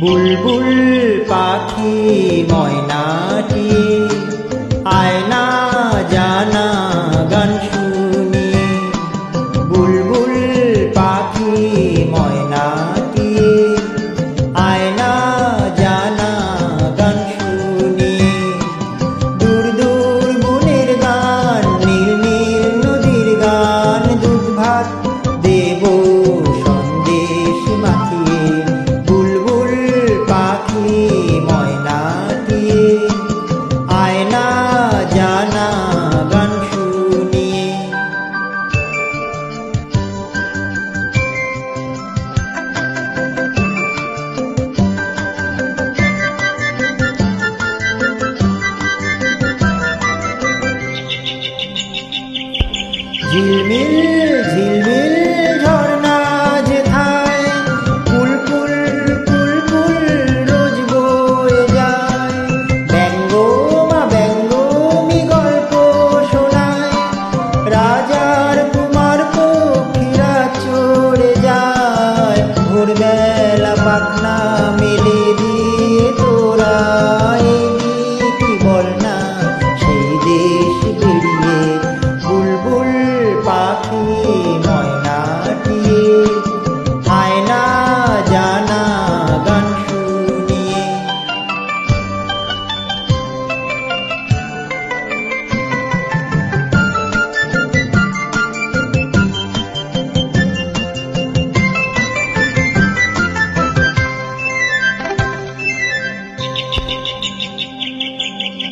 বুলবুল পাখি ময়নাটি। ময়নাতে আয়না জানা গান শুনিয়ে। ঝিলমিল ঝিলমিল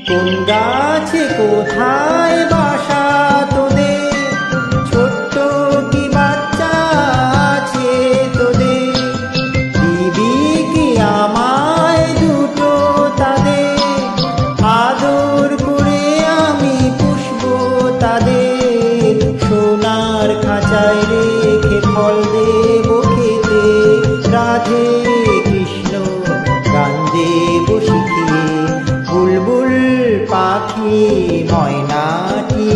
কোন গাছে কোথায় বাসা তোদের? ছোট্ট কি বাচ্চা আছে তোদের? দিদি কি আমায় দুটো তাদের? আদর করে আমি পুষব তাদের। সোনার খাঁচায় রেখে ফল দেব খেতে। রাধে পাখি ময়নাটি।